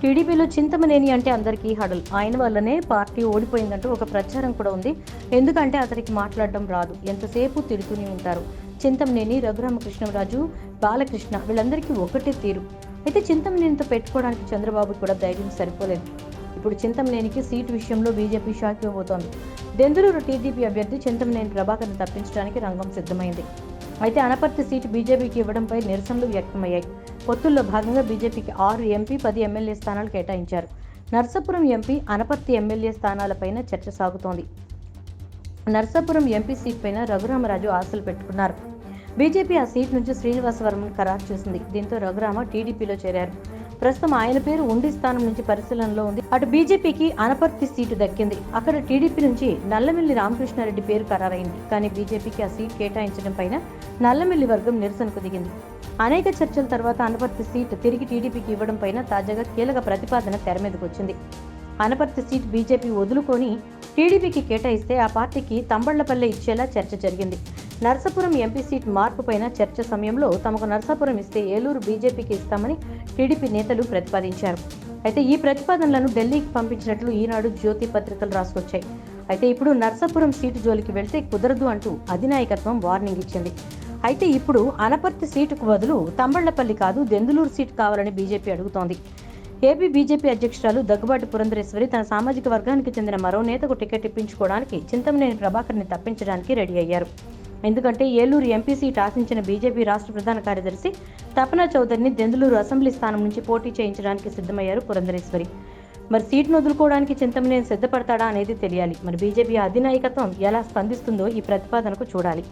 టీడీపీలో చింతమనేని అంటే అందరికీ హడల్. ఆయన వల్లనే పార్టీ ఓడిపోయిందంటూ ఒక ప్రచారం కూడా ఉంది. ఎందుకంటే అతనికి మాట్లాడడం రాదు. ఎంతసేపు తిడుతూనే ఉంటారు. చింతమనేని రఘురామకృష్ణరాజు బాలకృష్ణ వీళ్ళందరికీ ఒకటే తీరు. అయితే చింతమనేనితో పెట్టుకోవడానికి చంద్రబాబు కూడా ధైర్యం సరిపోలేదు. ఇప్పుడు చింతమనేనికి సీటు విషయంలో బీజేపీ షాక్ ఇవ్వబోతోంది దెందులూరు టీడీపీ అభ్యర్థి చింతమనేని ప్రభాకర్ని తప్పించడానికి రంగం సిద్ధమైంది. అయితే అనపర్తి సీటు బీజేపీకి ఇవ్వడంపై నిరసనలు వ్యక్తమయ్యాయి. పొత్తుల్లో భాగంగా బీజేపీకి ఆరు ఎంపీ పది ఎమ్మెల్యే స్థానాలు కేటాయించారు. నర్సాపురం ఎంపీ అనపర్తి ఎమ్మెల్యే స్థానాలపైన చర్చ సాగుతోంది. నర్సాపురం ఎంపీ సీట్ పైన రఘురామరాజు ఆశలు పెట్టుకున్నారు. బీజేపీ ఆ సీట్ నుంచి శ్రీనివాసవరం ఖరారు చేసింది. దీంతో రఘురామ టీడీపీలో చేరారు. ప్రస్తుతం ఆయన పేరు ఉండి స్థానం నుంచి పరిశీలనలో ఉంది. అటు బీజేపీకి అనపర్తి సీటు దక్కింది. అక్కడ టీడీపీ నుంచి నల్లమిల్లి రామకృష్ణారెడ్డి పేరు ఖరారైంది. కానీ బీజేపీకి ఆ సీట్ కేటాయించడం పైన నల్లమిల్లి వర్గం నిరసనకు దిగింది. అనేక చర్చల తర్వాత అనపర్తి సీట్ తిరిగి టీడీపీకి ఇవ్వడం పైన తాజాగా కీలక ప్రతిపాదన తెర మీదకు వచ్చింది. అనపర్తి సీట్ బీజేపీ వదులుకొని టీడీపీకి కేటాయిస్తే ఆ పార్టీకి తంబళ్ళపల్లె ఇచ్చేలా చర్చ జరిగింది. నర్సాపురం ఎంపీ సీట్ మార్పు పైన చర్చ సమయంలో తమకు నర్సాపురం ఇస్తే ఏలూరు బీజేపీకి ఇస్తామని టీడీపీ నేతలు ప్రతిపాదించారు. అయితే ఈ ప్రతిపాదనలను ఢిల్లీకి పంపించినట్లు ఈనాడు జ్యోతి పత్రికలు రాసుకొచ్చాయి. అయితే ఇప్పుడు నర్సాపురం సీటు జోలికి వెళ్తే కుదరదు అంటూ అధినాయకత్వం వార్నింగ్ ఇచ్చింది. అయితే ఇప్పుడు అనపర్తి సీటుకు బదులు తంబళ్ళపల్లి కాదు దెందులూరు సీటు కావాలని బీజేపీ అడుగుతోంది. ఏపీ బీజేపీ అధ్యక్షురాలు దగ్గుబాటి పురంధరేశ్వరి తన సామాజిక వర్గానికి చెందిన మరో నేతకు టికెట్ ఇప్పించుకోవడానికి చింతమనేని ప్రభాకర్ని తప్పించడానికి రెడీ అయ్యారు. ఎందుకంటే ఏలూరు ఎంపీ సీట్ ఆశించిన బీజేపీ రాష్ట్ర ప్రధాన కార్యదర్శి తపనా చౌదరిని దెందులూరు అసెంబ్లీ స్థానం నుంచి పోటీ చేయించడానికి సిద్ధమయ్యారు పురంధరేశ్వరి. మరి సీట్ను వదులుకోవడానికి చింతమనేని సిద్ధపడతాడా అనేది తెలియాలి. మరి బీజేపీ అధినాయకత్వం ఎలా స్పందిస్తుందో ఈ ప్రతిపాదనకు చూడాలి.